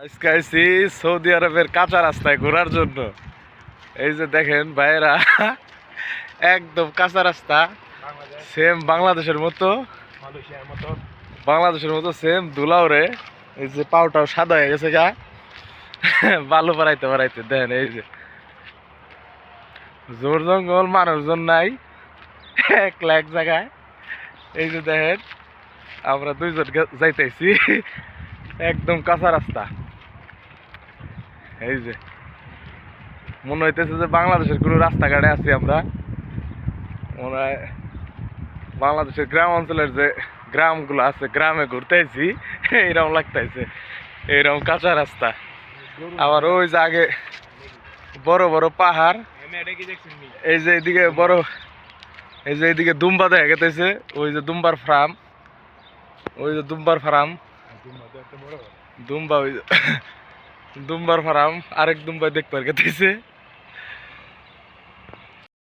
আজকে আইছি সৌদি আরবের কাঁচা রাস্তায় ঘোরার জন্য। এই যে দেখেন ভাইয়েরা একদম কাঁচা রাস্তা। সেম বাংলাদেশের মতো। বাংলাদেশের মতো সেম ধুলাওরে এই যে পাউটাও সাদা হয়ে গেছে গা। বালু বাড়াইতে বাড়াইতে দেন এই যে। জোর জঙ্গল মানুষজন নাই। এক জায়গায়। এই যে দেখেন আমরা দুইজন যাইতেছি একদম কাঁচা রাস্তা। এই যে, মনে হইতেছে যে বাংলাদেশের কোনো রাস্তাঘাটে আছি আমরা। মনে হয় বাংলাদেশের গ্রাম অঞ্চলের যে গ্রামগুলো আছে, গ্রামে ঘুরতেছি, এইরকম লাগতেছে। এইরকম কাঁচা রাস্তা। আবার ওই যে আগে বড় বড় পাহাড়, এই যে এদিকে বড়, এই যে এদিকে দুম্বা দেখা গেতেছে, ওই যে দুম্বার ফার্ম, ওই যে দুম্বার ফার্ম। দুম্বা ওই দুম্বার ফার্ম আরেক দুম্বা দেখতে গেতেছে